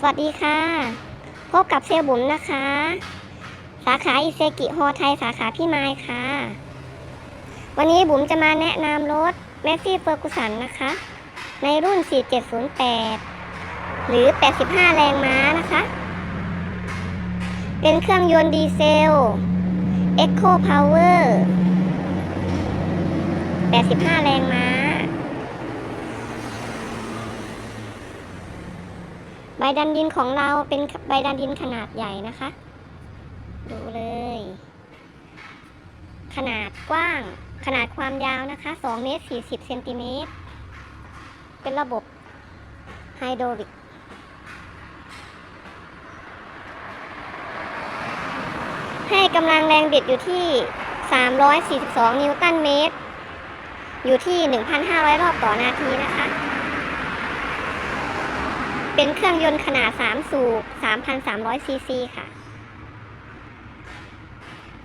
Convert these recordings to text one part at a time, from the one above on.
สวัสดีค่ะ พบกับเซลบุ๋มนะคะ สาขาอิเซกิโฮไทยสาขาพี่ไม้ค่ะ วันนี้บุ๋มจะมาแนะนำรถแม s ซี่เฟอร์กุสันนะคะ ในรุ่น 4708 หรือ 85 แรงม้านะคะ เป็นเครื่องยนต์ดีเซล Eco Power 85 แรงม้า ใบ ดันดินของเราเป็นใบดันดินขนาดใหญ่นะคะ ดูเลย ขนาดกว้าง ขนาดความยาวนะคะ2เมตร40เซนติเมตร เป็นระบบไฮโดรลิกให้กำลังแรงบิดอยู่ที่ 342 นิวตันเมตร อยู่ที่ 1,500 รอบต่อนาทีนะคะ เป็นเครื่องยนต์ขนาด 3 สูบ 3,300 ซีซีค่ะ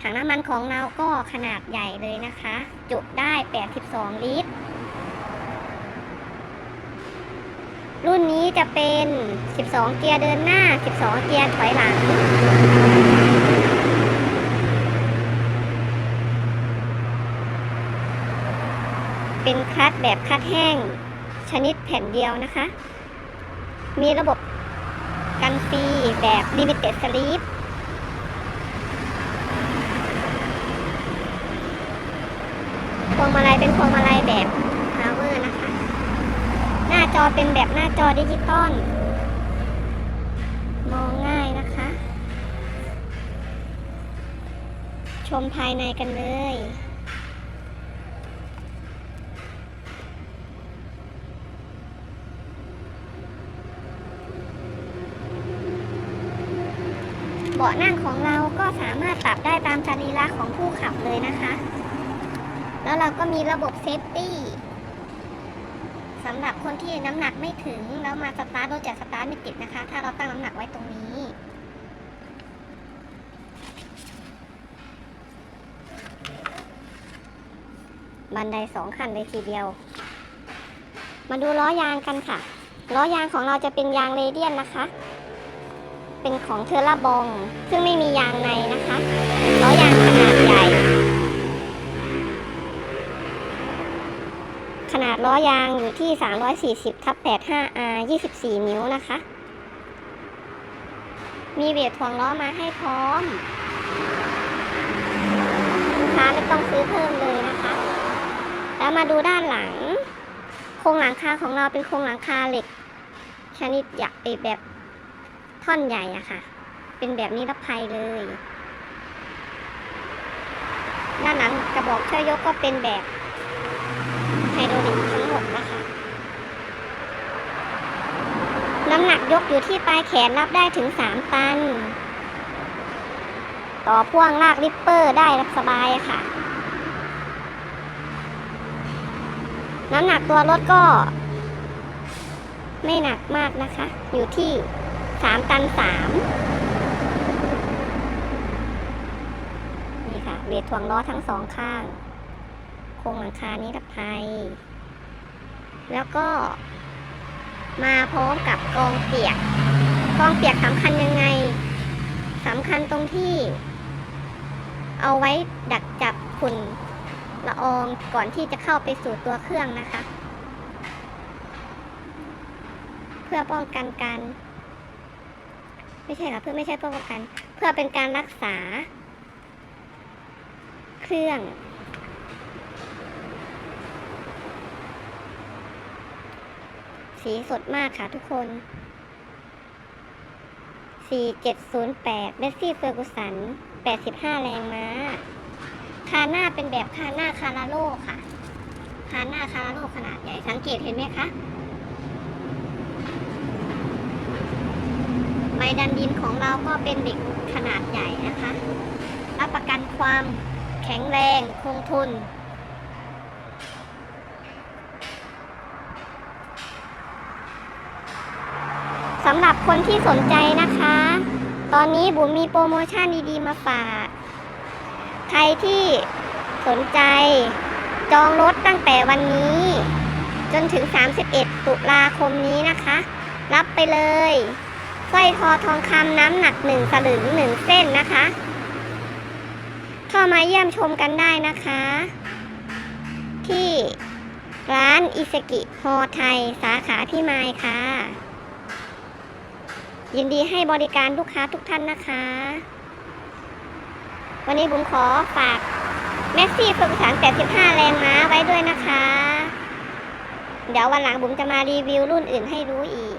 ถังน้ำมันของเราก็ขนาดใหญ่เลยนะคะ จุได้ 82 ลิตร รุ่นนี้จะเป็น 12 เกียร์เดินหน้า 12 เกียร์ถอยหลังเป็นคลัตช์แบบคลัตช์แห้ง ชนิดแผ่นเดียวนะคะ มีระบบกันฟรีแบบ Limited Sleep พวงมาลัยเป็นพวงมาลัยแบบ Power นะคะ หน้าจอเป็นแบบหน้าจอดิจิตอล มองง่ายนะคะ ชมภายในกันเลย บาะนั่งของเราก็สามารถปรับได้ตามสรีระของผู้ขับเลยนะคะ แล้วเราก็มีระบบเซฟตี้สำหรับคนที่น้ำหนักไม่ถึงแล้วมาสตาร์ทรถจากสตาร์ทไม่ติดนะคะ ถ้าเราตั้งน้ำหนักไว้ตรงนี้ บันไดสองขั้นเลยทีเดียว มาดูล้อยางกันค่ะ ล้อยางของเราจะเป็นยางเรเดียนนะคะ เป็นของเทอร่าบอง ซึ่งไม่มียางในนะคะล้อยางขนาดใหญ่ ขนาดล้อยางอยู่ที่ 340ทับ 85R 24 นิ้วนะคะ มีเวทถ่วงล้อมาให้พร้อมลูกค้าไม่ต้องซื้อเพิ่มเลยนะคะ แล้วมาดูด้านหลัง โครงหลังคาของเราเป็นโครงหลังคาเหล็กชนิดหยักเอ่อแบบ ท่อนใหญ่อะค่ะ เป็นแบบนิรภัยเลย ด้านหลังกระบอกช่วยยกก็เป็นแบบไฮดรอลิกทั้งหมดนะคะ น้ำหนักยกอยู่ที่ปลายแขนรับได้ถึง3ตัน ต่อพ่วงลากริปเปอร์ได้รับสบายค่ะ น้ำหนักตัวรถก็ไม่หนักมากนะคะ อยู่ที่ สามตันสามนี่ค่ะ เวทถ่วงล้อทั้งสองข้าง โครงหลังคานิรภัย แล้วก็ มาพร้อมกับกองเปียก กองเปียกสำคัญยังไงสำคัญตรงที่ เอาไว้ดักจับฝุ่นละอองก่อนที่จะเข้าไปสู่ตัวเครื่องนะคะ เพื่อป้องกันการ ไม่ใช่ค่ะเพื่อไม่ใช่เพื่อป้องกัน เพื่อเป็นการรักษา เครื่อง สีสดมากค่ะทุกคน 4708เบสซี่เฟอร์กุสัน 85 แรงม้า คาหน้าเป็นแบบคาหน้าคาราโลค่ะ คาหน้าคาราโลขนาดใหญ่สังเกตเห็นไหมคะ บดันดินของเราก็เป็นเหล็กขนาดใหญ่นะคะ รับประกันความแข็งแรงคงทนสำหรับคนที่สนใจนะคะ ตอนนี้บุ๋มมีโปรโมชั่นดีๆมาฝาก ใครที่สนใจจองรถตั้งแต่วันนี้ จนถึง 31 ตุลาคมนี้นะคะ รับไปเลย สร้อยคอทองคำน้ำหนักหนึ่งสลึงหนึ่งเส้นนะคะ เข้ามาเยี่ยมชมกันได้นะคะ ที่ร้านอิสกิฮอไทย สาขาพี่มายค่ะ ยินดีให้บริการลูกค้าทุกท่านนะคะ วันนี้บุ๋มขอฝากแม็กซี่ฝึกสาร85 แรงม้าไว้ด้วยนะคะ เดี๋ยววันหลังบุ๋มจะมารีวิวรุ่นอื่นให้รู้อีก